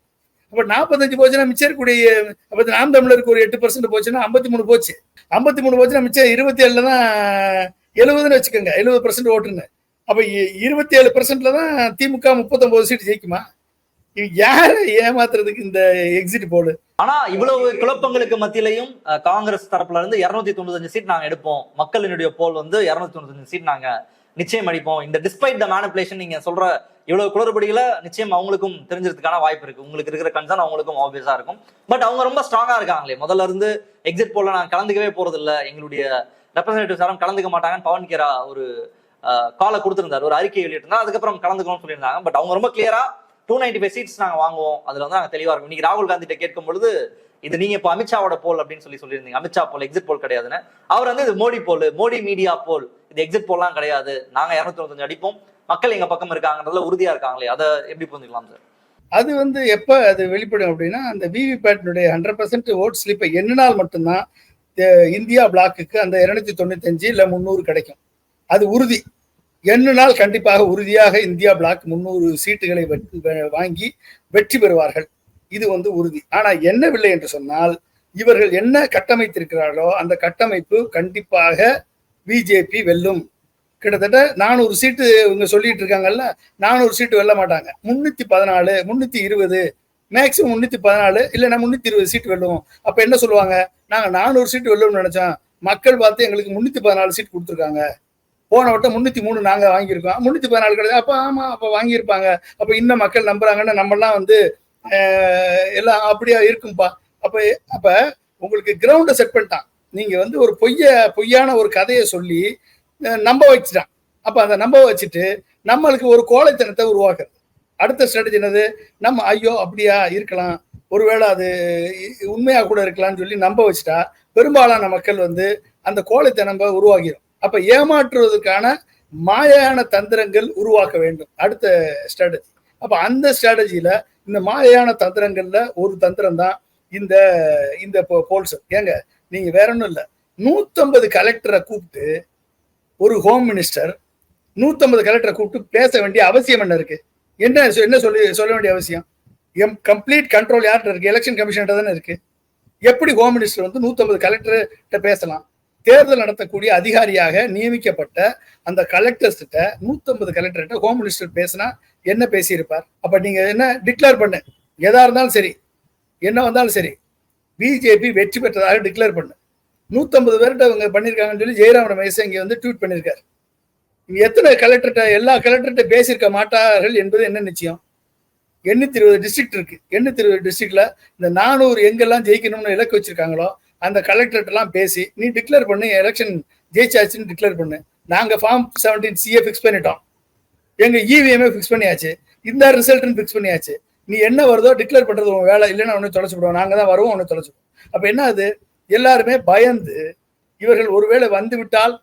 அப்போ நாற்பத்தஞ்சு போச்சுன்னா மிச்சம் இருக்கக்கூடிய அப்போ நாம் தமிழருக்கு ஒரு எட்டு பர்சன்ட் போச்சுன்னா ஐம்பத்தி மூணு போச்சு. ஐம்பத்தி மூணு போச்சுன்னா மிச்சம் இருபத்தி ஏழில் தான் எழுபதுன்னு வச்சுக்கோங்க எழுபது பர்சன்ட் ஓட்டுன்னு. அப்ப இருபத்தி ஏழு பர்சன்ட்ல தான் திமுக முப்பத்தொன்பது சீட் ஜெயிக்குமா? யார ஏமாத்துறதுக்கு இந்த எக்ஸிட் போர்டு ஆனா இவ்வளவு குழப்பங்களுக்கு மத்தியிலையும் காங்கிரஸ் தரப்புல இருந்து இருநூத்தி தொண்ணூத்தஞ்சு சீட் நாங்க எடுப்போம். மக்களினுடைய போல் வந்து இருநூத்தி தொண்ணூத்தஞ்சு சீட் நாங்க நிச்சயம் அடிப்போம். இந்த டிஸ்பைட் த மேனிபுலேஷன் நீங்க சொல்ற இவ்வளவு குளறுபடிகளை நிச்சயம் அவங்களுக்கும் தெரிஞ்சதுக்கான வாய்ப்பு இருக்கு. உங்களுக்கு இருக்கிற கன்சர்ன் அவங்களுக்கும் ஆப்வியஸா இருக்கும். பட் அவங்க ரொம்ப ஸ்ட்ராங்கா இருக்காங்களே. முதல்ல இருந்து எக்ஸிட் போல நான் கலந்துக்கவே போறது இல்ல எங்களுடைய ரெப்ரஸன்டேட்டிவ்ஸ் யாரும் கலந்துக்க மாட்டாங்கன்னு பவன் கேரா ஒரு காலை கொடுத்துருந்தாரு. ஒரு அறிக்கை வெளியிட்டிருந்தார் அதுக்கப்புறம் கலந்துக்கணும்னு சொல்லியிருந்தாங்க. பட் அவங்க ரொம்ப கிளியரா டூ நைன்டி ஃபைவ் சீட்ஸ் நாங்கள் வாங்குவோம். அதுல வந்து நாங்கள் தெளிவாக இருக்கும். இன்னைக்கு ராகுல் காந்தி கேட்கும் பொழுது இது நீங்க இப்போ அமித்ஷாவோட போல் அப்படின்னு சொல்லி சொல்லியிருந்தீங்க. அமித்ஷா போல் எக்ஸிட் போல் கிடையாதுன்னு. அவர் வந்து இது Modi poll Modi media poll இது எக்ஸிட் போல்லாம் கிடையாது. நாங்க இரநூத்தி தொண்ணூத்தஞ்சு அடிப்போம். மக்கள் எங்க பக்கம் இருக்காங்கன்றதுல உறுதியா இருக்காங்களே அதை எப்படி புரிஞ்சுக்கலாம் சார் அது வந்து எப்போ அது வெளிப்படும் அப்படின்னா அந்த விவிபேட்டினுடைய ஹண்ட்ரட் பர்சன்ட் ஓட் ஸ்லிப்பை எண்ணினால் மட்டும்தான் இந்தியா பிளாக்குக்கு அந்த இரநூத்தி தொண்ணூத்தஞ்சு இல்லை முந்நூறு கிடைக்கும். அது உறுதி. எண்ணினால் கண்டிப்பாக உறுதியாக இந்தியா பிளாக் முந்நூறு சீட்டுகளை வெ- வாங்கி வெற்றி பெறுவார்கள். இது வந்து உறுதி. ஆனா என்னவில்லை என்று சொன்னால் இவர்கள் என்ன கட்டமைத்திருக்கிறார்களோ அந்த கட்டமைப்பு கண்டிப்பாக பிஜேபி வெல்லும். கிட்டத்தட்ட நானூறு சீட்டு இவங்க சொல்லிட்டு இருக்காங்கல்ல நானூறு சீட்டு வெல்ல மாட்டாங்க. முன்னூத்தி பதினாலு முன்னூத்தி இருபது மேக்சிமம் முன்னூத்தி பதினாலு இல்லைன்னா முன்னூத்தி இருபது சீட்டு வெல்லுவோம் அப்ப என்ன சொல்லுவாங்க? நாங்க நானூறு சீட்டு வெல்லும்னு நினைச்சோம் மக்கள் பார்த்து எங்களுக்கு முன்னூத்தி பதினாலு சீட் கொடுத்துருக்காங்க. போன வட்டம் முன்னூத்தி மூணு நாங்க வாங்கியிருக்கோம். முன்னூத்தி பதினாலு கிடையாது அப்ப ஆமா அப்ப வாங்கியிருப்பாங்க. அப்ப இன்னும் மக்கள் நம்புறாங்கன்னா நம்மெல்லாம் வந்து எல்லாம் அப்படியா இருக்கும்பா. அப்ப அப்ப உங்களுக்கு கிரவுண்டை செட் பண்ணிட்டான். நீங்க வந்து ஒரு பொய்ய பொய்யான ஒரு கதையை சொல்லி நம்ப வச்சுட்டான். அப்ப அந்த நம்ப வச்சுட்டு நம்மளுக்கு ஒரு கோழைத்தனத்தை உருவாக்குறது. அடுத்த ஸ்ட்ராட்டஜி என்னது? நம்ம ஐயோ அப்படியா இருக்கலாம். ஒருவேளை அது உண்மையாக உண்மையா கூட இருக்கலாம்னு சொல்லி நம்ப வச்சுட்டா பெரும்பாலான மக்கள் வந்து அந்த கோழைத்தனம்ப உருவாகிடும் அப்ப ஏமாற்றுவதற்கான மாயான தந்திரங்கள் உருவாக்க வேண்டும். அடுத்த ஸ்ட்ராட்டஜி அப்ப அந்த ஸ்ட்ராட்டஜியில இந்த மாயான தந்திரங்கள்ல ஒரு தந்திரம் தான் இந்த இந்த போல்ஸ் ஏங்க நீங்க வேற ஒன்றும் இல்லை. நூத்தம்பது கலெக்டரை கூப்பிட்டு ஒரு ஹோம் மினிஸ்டர் நூத்தம்பது கலெக்டரை கூப்பிட்டு பேச வேண்டிய அவசியம் என்ன இருக்கு? என்ன சொ- என்ன சொல்லி சொல்ல வேண்டிய அவசியம்? எம் கம்ப்ளீட் கண்ட்ரோல் யார்கிட்ட இருக்கு? எலெக்ஷன் கமிஷன் தானே இருக்கு. எப்படி ஹோம் மினிஸ்டர் வந்து நூத்தம்பது கலெக்டர்கிட்ட பேசலாம்? தேர்தல் நடத்தக்கூடிய அதிகாரியாக நியமிக்கப்பட்ட அந்த கலெக்டர்ஸ்கிட்ட நூத்தம்பது கலெக்டர்கிட்ட ஹோம் மினிஸ்டர் பேசினா என்ன பேசியிருப்பார்? அப்ப நீங்க என்ன டிக்ளேர் பண்ணு. எதா இருந்தாலும் சரி. என்ன வந்தாலும் சரி. பிஜேபி வெற்றி பெற்றதாக டிக்ளேர் பண்ணு. நூத்தம்பது பேர்கிட்ட அவங்க பண்ணியிருக்காங்கன்னு சொல்லி ஜெயராம் ரமேஷ் இங்கே வந்து ட்வீட் பண்ணியிருக்காரு. இங்க எத்தனை கலெக்டர்கிட்ட எல்லா கலெக்டர்கிட்ட பேசியிருக்க மாட்டார்கள் என்பது என்ன நிச்சயம்? எண்ணூத்தி இருபது டிஸ்ட்ரிக்ட் இருக்கு. எண்ணூத்தி இருபது டிஸ்ட்ரிக்ட்ல இந்த நானூறு எங்கெல்லாம் ஜெயிக்கணும்னு இலக்கு வச்சிருக்காங்களோ அந்த கலெக்டர்கிட்ட பேசி நீ டிக்ளேர் பண்ணு எலெக்ஷன் ஜெயிச்சாச்சுன்னு டிக்ளேர் பண்ணு. நாங்கள் ஃபார்ம் செவன்டீன் சிஏ ஃபிக்ஸ் பண்ணிட்டோம். எங்கள் இவிஎம்ஏ ஃபிக்ஸ் பண்ணியாச்சு. இந்த ரிசல்ட்னு ஃபிக்ஸ் பண்ணியாச்சு. நீ என்ன வருதோ டிக்ளேர் பண்ணுறது உன் வேலை. இல்லைன்னா ஒன்று தொலைச்சு நாங்கள் தான் வருவோம் ஒன்று தொலைச்சு அப்போ என்ன அது? எல்லாருமே பயந்து இவர்கள் ஒருவேளை வந்து விட்டால்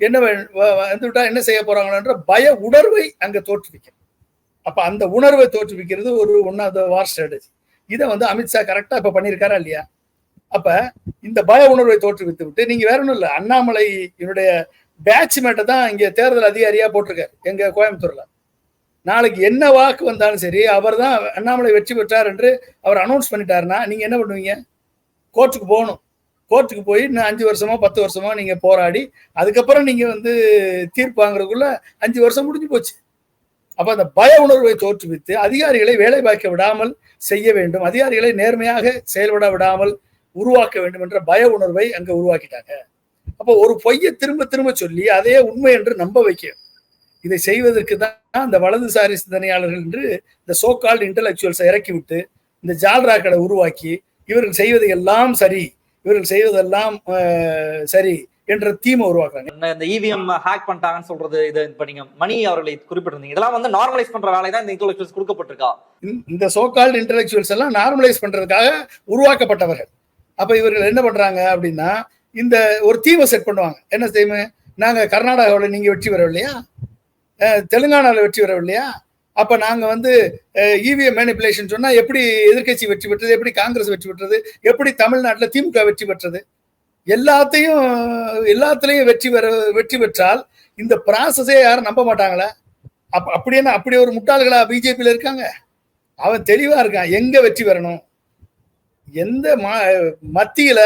என்ன வந்துவிட்டால் வந்து விட்டால் என்ன செய்ய போறாங்கன்ற பய உணர்வை அங்கே தோற்றுவிக்கும். அப்போ அந்த உணர்வை தோற்றுவிக்கிறது ஒரு one of the war strategy இதை வந்து அமித்ஷா கரெக்டாக இப்போ பண்ணியிருக்காரா இல்லையா? அப்ப இந்த பய உணர்வை தோற்றுவித்து விட்டு நீங்க வேற ஒன்றும் இல்லை அண்ணாமலை என்னுடைய பேட்ச் தான் இங்க தேர்தல் அதிகாரியா போட்டிருக்காரு எங்க கோயம்புத்தூர்ல. நாளைக்கு என்ன வாக்கு வந்தாலும் சரி அவர் தான் அண்ணாமலை வெற்றி பெற்றார் என்று அவர் அனௌன்ஸ் பண்ணிட்டாருன்னா நீங்க என்ன பண்ணுவீங்க? கோர்ட்டுக்கு போகணும். கோர்ட்டுக்கு போய் இன்னும் அஞ்சு வருஷமோ பத்து வருஷமோ நீங்க போராடி அதுக்கப்புறம் நீங்க வந்து தீர்ப்பு வாங்குறதுக்குள்ள அஞ்சு வருஷம் முடிஞ்சு போச்சு. அப்ப அந்த பய உணர்வை தோற்றுவித்து அதிகாரிகளை வேலை பார்க்க விடாமல் செய்ய வேண்டும். அதிகாரிகளை நேர்மையாக செயல்பட விடாமல் உருவாக்க வேண்டும் என்ற பய உணர்வை அங்க உருவாக்கிட்டாங்க. அப்போ ஒரு பொய்யை திரும்ப திரும்ப சொல்லி அதையே உண்மை என்று நம்ப வைக்க. இதை செய்வதற்கு தான் இந்த வலதுசாரி சிந்தனையாளர்கள் என்று இந்த சோகால்டு இன்டலெக்சுவல்ஸை இறக்கிவிட்டு இந்த ஜால்ராக்களை உருவாக்கி இவர்கள் செய்வது எல்லாம் சரி இவர்கள் செய்வதெல்லாம் சரி என்ற தீமை உருவாக்குறாங்க. இந்த- இவிஎம் ஹேக் பண்ணிட்டாங்கன்னு சொல்றது இது இப்ப நீங்க மணி அவர்களை குறிப்பிட்டிருந்தீங்க. இதெல்லாம் வந்து நார்மலைஸ் பண்ற வேலை தான் இந்த இன்டெலெக்சுவல்ஸ் கொடுக்கப்பட்டிருக்கா. இந்த- இந்த சோகால்டு இன்டலெக்சுவல்ஸ் எல்லாம் நார்மலைஸ் பண்றதுக்காக உருவாக்கப்பட்டவர்கள். அப்ப இவர்கள் என்ன பண்றாங்க அப்படின்னா இந்த ஒரு தீமை செட் பண்ணுவாங்க. என்ன தீமை நாங்க கர்நாடகாவில் நீங்க வெற்றி பெறவில்லையா? தெலுங்கானாவில் வெற்றி பெறவில்லையா? அப்ப நாங்க வந்து இவிஎம் மேனிப்புலேஷன் சொன்னா எப்படி எதிர்க்கட்சி வெற்றி பெற்றது எப்படி காங்கிரஸ் வெற்றி பெற்றது எப்படி தமிழ்நாட்டில் திமுக வெற்றி பெற்றது? எல்லாத்தையும் எல்லாத்துலேயும் வெற்றி பெற வெற்றி பெற்றால் இந்த ப்ராசஸே யாரும் நம்ப மாட்டாங்களே? அப் அப்படி என்ன அப்படி ஒரு முட்டாள்களா பிஜேபியில் இருக்காங்க? அவன் தெளிவாக இருக்கான். எங்கே வெற்றி பெறணும்? எந்த மா- மத்தியில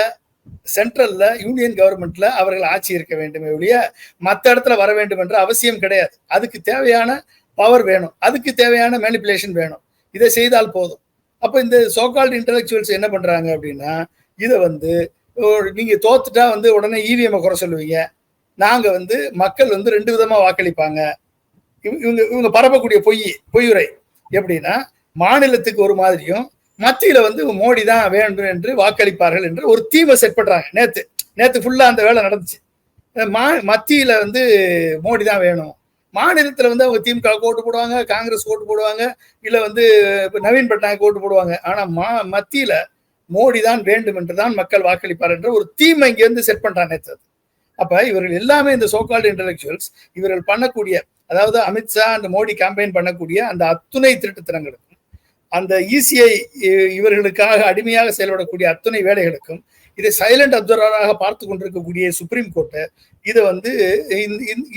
சென்ட்ரல்ல யூனியன் கவர்மெண்ட்ல அவர்கள் ஆட்சி இருக்க வேண்டுமே ஒழிய மற்ற இடத்துல வர வேண்டும் என்ற அவசியம் கிடையாது. அதுக்கு தேவையான பவர் வேணும். அதுக்கு தேவையான மேனிப்புலேஷன் வேணும். இதை செய்தால் போதும். அப்போ இந்த சோகால்டு இன்டலெக்சுவல்ஸ் என்ன பண்றாங்க அப்படின்னா இதை வந்து நீங்க தோத்துட்டா வந்து உடனே இவிஎம் குறை சொல்லுவீங்க. நாங்க வந்து மக்கள் வந்து ரெண்டு விதமா வாக்களிப்பாங்க. இவங்க- இவங்க பரப்பக்கூடிய பொய் பொய்யுரை. எப்படின்னா மாநிலத்துக்கு ஒரு மாதிரியும் மத்தியில வந்து மோடி தான் வேண்டும் என்று வாக்களிப்பார்கள் என்று ஒரு தீமை செட் பண்றாங்க. நேத்து நேத்து ஃபுல்லா அந்த வேலை நடந்துச்சு. மா மத்தியில வந்து மோடி தான் வேணும். மாநிலத்துல வந்து அவங்க திமுக ஓட்டு போடுவாங்க காங்கிரஸ் ஓட்டு போடுவாங்க இல்ல வந்து நவீன் பட்நாயக் ஓட்டு போடுவாங்க. ஆனா மா மத்தியில மோடி தான் வேண்டும் என்று தான் மக்கள் வாக்களிப்பார் என்ற ஒரு தீமை இங்க இருந்து செட் பண்றாங்க நேற்று அது. அப்ப இவர்கள் எல்லாமே இந்த சோகால்டு இன்டலெக்சுவல்ஸ் இவர்கள் பண்ணக்கூடிய அதாவது அமித்ஷா அந்த மோடி கேம்பெயின் பண்ணக்கூடிய அந்த அத்துணை திருட்டுத்தனங்களுக்கும் அந்த இசிஐ இவர்களுக்காக அடிமையாக செயல்படக்கூடிய அத்துணை வேலைகளுக்கும் இதை சைலண்ட் அப்சர்வராக பார்த்து கொண்டிருக்கக்கூடிய சுப்ரீம் கோர்ட்டு இதை வந்து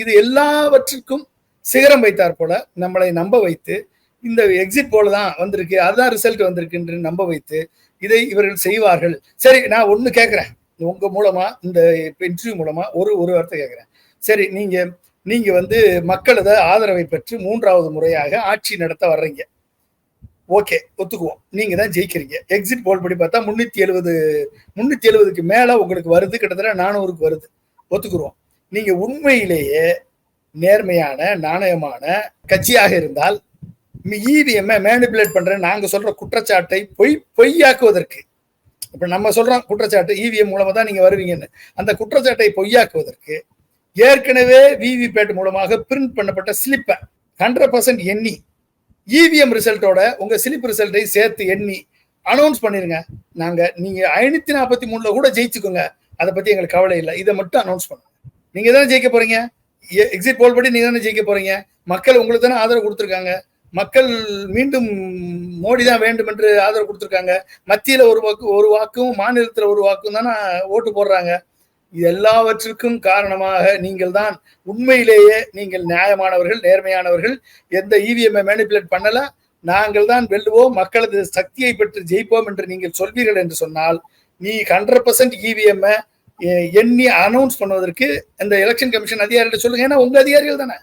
இது எல்லாவற்றிற்கும் சிகரம் வைத்தார் போல நம்மளை நம்ப வைத்து இந்த எக்ஸிட் போல தான் வந்திருக்கு அதுதான் ரிசல்ட் வந்திருக்குன்னு நம்ப வைத்து இதை இவர்கள் செய்வார்கள். சரி நான் ஒண்ணு கேட்கிறேன் உங்க மூலமா இந்த இன்டர்வியூ மூலமா ஒரு ஒரு வார்த்தை கேட்கிறேன் சரி நீங்க நீங்க வந்து மக்களது ஆதரவை பெற்று மூன்றாவது முறையாக ஆட்சி நடத்த வர்றீங்க. ஓகே ஒத்துக்குவோம். நீங்க தான் ஜெயிக்கிறீங்க. எக்ஸிட் போல் படி பார்த்தா முன்னூத்தி எழுபது முன்னூத்தி எழுபதுக்கு மேல உங்களுக்கு வருது. கிட்டத்தட்ட நானூறுக்கு வருது. ஒத்துக்குருவோம் நீங்க உண்மையிலேயே நேர்மையான நாணயமான கட்சியாக இருந்தால் இவிஎம் மேனிபுலேட் பண்ற நாங்க சொல்ற குற்றச்சாட்டை பொய் பொய்யாக்குவதற்கு. இப்ப நம்ம சொல்றோம் குற்றச்சாட்டு இவிஎம் மூலமா தான் நீங்க வருவீங்கன்னு. அந்த குற்றச்சாட்டை பொய்யாக்குவதற்கு ஏற்கனவே விவிபேட் மூலமாக பிரிண்ட் பண்ணப்பட்ட ஸ்லிப்பை ஹண்ட்ரட் பர்சன்ட் எண்ணி இவிஎம் ரிசல்ட்டோட உங்க ஸ்லிப் ரிசல்ட்டை சேர்த்து எண்ணி அனௌன்ஸ் பண்ணிருங்க. நாங்க நீங்க ஐநூத்தி நாற்பத்தி மூணுல கூட ஜெயிச்சுக்கோங்க. அதை பத்தி எங்களுக்கு கவலை இல்லை. இதை மட்டும் அனௌன்ஸ் பண்ணுங்க. நீங்க தானே ஜெயிக்க போறீங்க? எக்ஸிட் போல் படி நீங்க தானே ஜெயிக்க போறீங்க? மக்கள் உங்களுக்கு தானே ஆதரவு கொடுத்துருக்காங்க. மக்கள் மீண்டும் மோடி தான் வேண்டும் என்று ஆதரவு கொடுத்துருக்காங்க. மத்தியில ஒரு வாக்கு ஒரு வாக்கும் மாநிலத்துல ஒரு வாக்கும் தானே ஓட்டு போடுறாங்க. இது எல்லாவற்றிற்கும் காரணமாக நீங்கள் தான் உண்மையிலேயே நீங்கள் நியாயமானவர்கள் நேர்மையானவர்கள். எந்த இவிஎம்ஐ மேனிப்புலேட் பண்ணல. நாங்கள் தான் வெல்லுவோம். மக்களது சக்தியை பெற்று ஜெயிப்போம் என்று நீங்கள் சொல்வீர்கள் என்று சொன்னால் நீ ஹண்ட்ரட் பர்சன்ட் இவிஎம் எண்ணி அனௌன்ஸ் பண்ணுவதற்கு இந்த எலெக்ஷன் கமிஷன் அதிகாரிகிட்ட சொல்லுங்க. ஏன்னா உங்க அதிகாரிகள் தானே.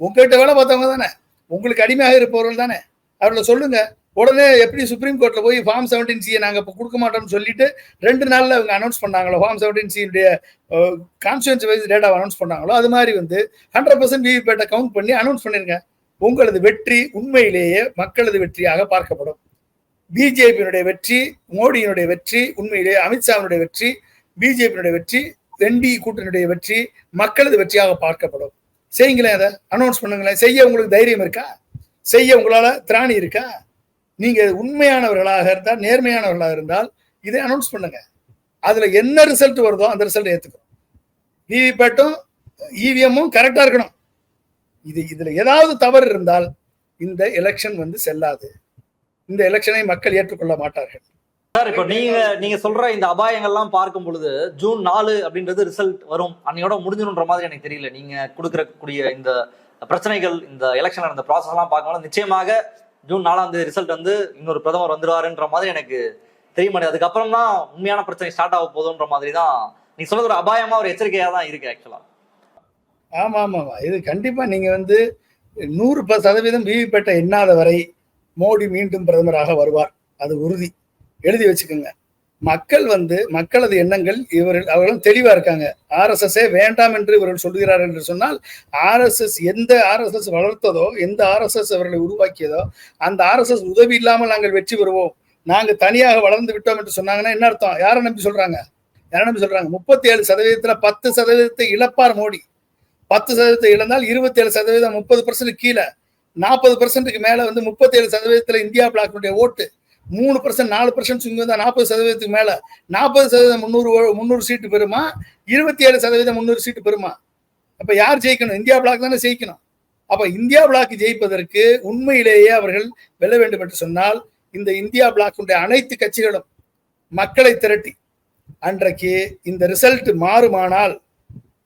உங்ககிட்ட வேலை பார்த்தவங்க தானே. உங்களுக்கு அடிமையாக இருப்பவர்கள் தானே. அவர்களை சொல்லுங்க. உடனே எப்படி சுப்ரீம் கோர்ட்ல போய் ஃபார்ம் செவன்டீன் சியை நாங்கள் இப்போ கொடுக்க மாட்டோம்னு சொல்லிட்டு ரெண்டு நாளில் அவங்க அனௌன்ஸ் பண்ணாங்களோ ஃபார்ம் செவன்டீன் சியுடைய கான்ஸ்டுவன்சி வைஸ் டேட்டாவை அனௌன்ஸ் பண்ணாங்களோ அது மாதிரி வந்து ஹண்ட்ரட் பர்சன்ட் விவிபேட்டை கவுண்ட் பண்ணி அனௌன்ஸ் பண்ணிருங்க. உங்களது வெற்றி உண்மையிலேயே மக்களது வெற்றியாக பார்க்கப்படும். பிஜேபியினுடைய வெற்றி மோடியினுடைய வெற்றி உண்மையிலேயே அமித்ஷாவினுடைய வெற்றி பிஜேபியினுடைய வெற்றி என்டி கூட்டணியுடைய வெற்றி மக்களது வெற்றியாக பார்க்கப்படும். செய்யுங்களேன் அதை அனௌன்ஸ் பண்ணுங்களேன். செய்ய உங்களுக்கு தைரியம் இருக்கா? செய்ய உங்களால் திராணி இருக்கா? நீங்க உண்மையானவர்களாக இருந்தால் நேர்மையானவர்களாக இருந்தால் இதை அனௌன்ஸ் பண்ணுங்க. அதுல என்ன ரிசல்ட் வருதோ அந்த ரிசல்ட் ஏத்துக்கணும் விவிபேட்டும் இவிஎம்மும் கரெக்டா இருக்கணும். இது இதுல ஏதாவது தவறு இருந்தால் இந்த எலெக்ஷன் வந்து செல்லாது. இந்த எலெக்ஷனை மக்கள் ஏற்றுக்கொள்ள மாட்டார்கள். சார் இப்போ நீங்க நீங்க சொல்ற இந்த அபாயங்கள்லாம் பார்க்கும் பொழுது ஜூன் நாலு அப்படின்றது ரிசல்ட் வரும். அன்னையோட முடிஞ்சிடும்ன்ற மாதிரி எனக்கு தெரியல. நீங்க கொடுக்கறக்கூடிய இந்த பிரச்சனைகள் இந்த எலெக்ஷன் நடந்த ப்ராசஸ் எல்லாம் பார்க்கும்போது நிச்சயமாக ஜூன் நாலாம் தேதி ரிசல்ட் வந்து இன்னொரு பிரதமர் வந்துருவாருன்ற மாதிரி எனக்கு தெரிய மாட்டேது அதுக்கப்புறம் தான் உண்மையான பிரச்சனை ஸ்டார்ட் ஆக போதுன்ற மாதிரி தான் நீ சொல்றது ஒரு அபாயமா ஒரு எச்சரிக்கையா தான் இருக்கு ஆக்சுவலா ஆமா ஆமா ஆமா. இது கண்டிப்பா நீங்க வந்து நூறு ப- சதவீதம் விவிபேட்டை எண்ணாத வரை மோடி மீண்டும் பிரதமராக வருவார். அது உறுதி. எழுதி வச்சுக்கோங்க. மக்கள் வந்து மக்களது எண்ணங்கள் இவர்கள் அவர்களும் தெளிவா இருக்காங்க. ஆர்எஸ்எஸ்ஸே வேண்டாம் என்று இவர்கள் சொல்கிறார்கள் என்று சொன்னால் ஆர்எஸ்எஸ் எந்த ஆர்எஸ்எஸ் வளர்த்ததோ எந்த ஆர்எஸ்எஸ் அவர்களை உருவாக்கியதோ அந்த ஆர்எஸ்எஸ் உதவி இல்லாமல் நாங்கள் வெற்றி பெறுவோம். நாங்கள் தனியாக வளர்ந்து விட்டோம் என்று சொன்னாங்கன்னா என்ன அர்த்தம்? யாரை நம்பி சொல்றாங்க? யாரை நம்பி சொல்றாங்க? முப்பத்தி ஏழு சதவீதத்துல பத்து சதவீதத்தை இழப்பார் மோடி. பத்து சதவீதத்தை இழந்தால் இருபத்தி ஏழு சதவீதம் முப்பது பர்சன்ட் கீழே. நாற்பது பர்சன்ட்டுக்கு மேல வந்து முப்பத்தி ஏழு சதவீதத்துல இந்தியா பிளாக்கினுடைய ஓட்டு. மூணு பர்சன்ட் நாலு பர்சன்ட் இங்க வந்தால் நாற்பது சதவீதத்துக்கு மேலே. நாற்பது சதவீதம் முந்நூறு முந்நூறு சீட்டு பெறுமா? இருபத்தி ஏழு சதவீதம் முந்நூறு சீட்டு பெறுமா? அப்போ யார் ஜெயிக்கணும்? இந்தியா பிளாக் தானே ஜெயிக்கணும். அப்போ இந்தியா பிளாக் ஜெயிப்பதற்கு உண்மையிலேயே அவர்கள் வெல்ல வேண்டும் என்று சொன்னால் இந்த இந்தியா பிளாக்குடைய அனைத்து கட்சிகளும் மக்களை திரட்டி அன்றைக்கு இந்த ரிசல்ட் மாறுமானால்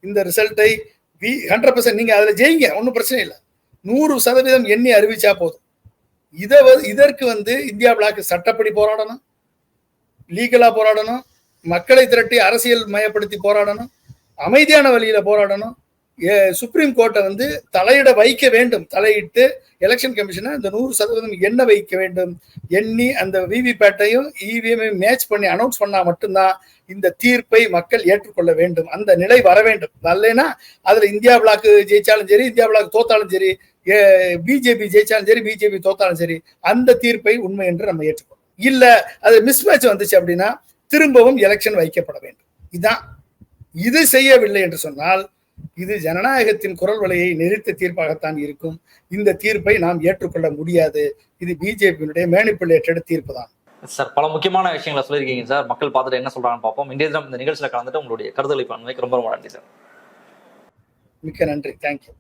இந்த ரிசல்ட்டை வி ஹண்ட்ரட் பர்சன்ட் நீங்கள் அதில் ஜெயிங்க ஒன்றும் பிரச்சனை இல்லை. நூறு சதவீதம் எண்ணி அறிவிச்சா போதும். இதை வந்து இதற்கு வந்து இந்தியா பிளாக் சட்டப்படி போராடணும். லீகலா போராடணும். மக்களை திரட்டி அரசியல் மயப்படுத்தி போராடணும். அமைதியான வழியில போராடணும். ஏ- சுப்ரீம் கோர்ட்டை வந்து தலையிட வைக்க வேண்டும். தலையிட்டு எலெக்ஷன் கமிஷனை இந்த நூறு சதவீதம் எண்ண வைக்க வேண்டும். எண்ணி அந்த விவிபேட்டையும் இவிஎம்ஐயும் மேட்ச் பண்ணி அனௌன்ஸ் பண்ணா மட்டும்தான் இந்த தீர்ப்பை மக்கள் ஏற்றுக்கொள்ள வேண்டும். அந்த நிலை வர வேண்டும். வரலைன்னா அதுல இந்தியா பிளாக் ஜெயிச்சாலும் சரி இந்தியா பிளாக் தோத்தாலும் சரி பிஜேபி ஜெயிச்சாலும் சரி பிஜேபி தோத்தாலும் சரி அந்த தீர்ப்பை உண்மை என்று நம்ம ஏற்றுக்கொள்ளணும் இல்ல அது மிஸ்மேட்ச் வந்துச்சு அப்படின்னா திரும்பவும் எலெக்ஷன் வைக்கப்பட வேண்டும். இதுதான் இது செய்யவில்லை என்று சொன்னால் இது ஜனநாயகத்தின் குரல் வலையை நிறுத்த தீர்ப்பாகத்தான் இருக்கும். இந்த தீர்ப்பை நாம் ஏற்றுக்கொள்ள முடியாது. இது பிஜேபியினுடைய மேனிப்புலேட்டட் தீர்ப்பு தான். சார் பல முக்கியமான விஷயங்களை சொல்லியிருக்கீங்க சார். மக்கள் பார்த்துட்டு என்ன சொல்றாங்கன்னு பார்ப்போம். இன்றைய தினம் இந்த நிகழ்ச்சியில் கலந்துட்டு உங்களுடைய கருத்துக்களை பண்ணுவதற்கு ரொம்ப ரொம்ப நன்றி சார். மிக்க நன்றி. தேங்க்யூ